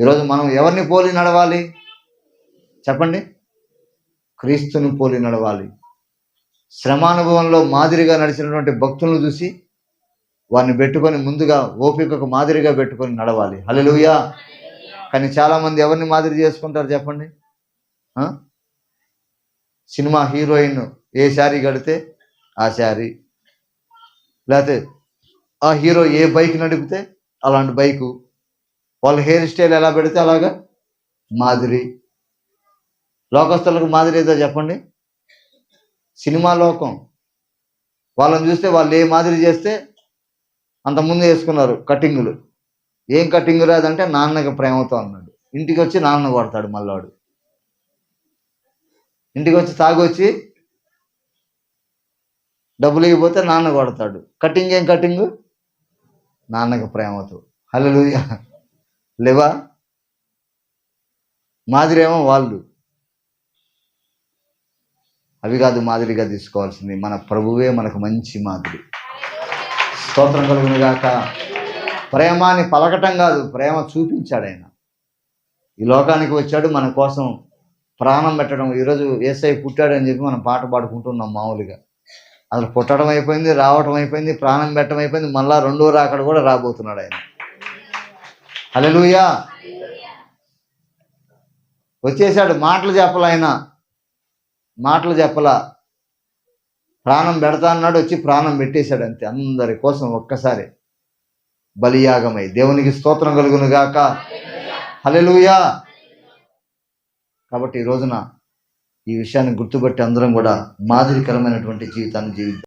ఈరోజు మనం ఎవరిని పోలి నడవాలి? చెప్పండి. క్రీస్తుని పోలి నడవాలి. శ్రమానుభవంలో మాదిరిగా నడిచినటువంటి భక్తులను చూసి వారిని పెట్టుకొని ముందుగా ఓపికకు మాదిరిగా పెట్టుకొని నడవాలి. హలలుయా కానీ చాలామంది ఎవరిని మాదిరి చేసుకుంటారు చెప్పండి? సినిమా హీరోయిన్ ఏ శారీ కడితే ఆ శారీ. లేకపోతే ఆ హీరో ఏ బైక్ నడిపితే అలాంటి బైకు వాళ్ళ హెయిర్ స్టైల్ ఎలా పెడితే అలాగా? మాదిరి. లోకస్తులకు మాదిరి ఏదో చెప్పండి? సినిమా లోకం. వాళ్ళని చూస్తే వాళ్ళు ఏ మాదిరి చేస్తే అంతకుముందు వేసుకున్నారు కటింగులు. ఏం కటింగ్ రాదంటే నాన్నకి ప్రేమతో అన్నాడు. ఇంటికి వచ్చి నాన్న కొడతాడు మళ్ళాడు ఇంటికి వచ్చి తాగొచ్చి డబ్బులు ఇవ్వకపోతే నాన్న కొడతాడు. కటింగ్ ఏం కటింగ్? నాన్నకి ప్రేమతో. హలో లేవా? మాదిరేమో వాళ్ళు. అవి కాదు మాదిరిగా తీసుకోవాల్సింది. మన ప్రభువే మనకు మంచి మాదిరి. స్తోత్రం కలుగును గాక. ప్రేమాని పలకటం కాదు ప్రేమ చూపించాడు ఆయన. ఈ లోకానికి వచ్చాడు మన కోసం ప్రాణం పెట్టడం. ఈరోజు ఏసై పుట్టాడని చెప్పి మనం పాట పాడుకుంటున్నాం మామూలుగా. అసలు పుట్టడం అయిపోయింది రావటం అయిపోయింది ప్రాణం పెట్టడం అయిపోయింది మళ్ళీ రెండో రాకడ కూడా రాబోతున్నాడు ఆయన. హల్లెలూయా. వచ్చేసాడు మాటలు చెప్పల ఆయన. మాటలు చెప్పలా? ప్రాణం పెడతా అన్నాడు వచ్చి ప్రాణం పెట్టేశాడు అంతే. అందరి కోసం ఒక్కసారి బలియాగమై. దేవునికి స్తోత్రం కలుగును గాక. హలెలుయా కాబట్టి ఈ రోజున ఈ విషయాన్ని గుర్తుపెట్టి అందరం కూడా మాదిరికరమైనటువంటి జీవితాన్ని జీవిద్దాం.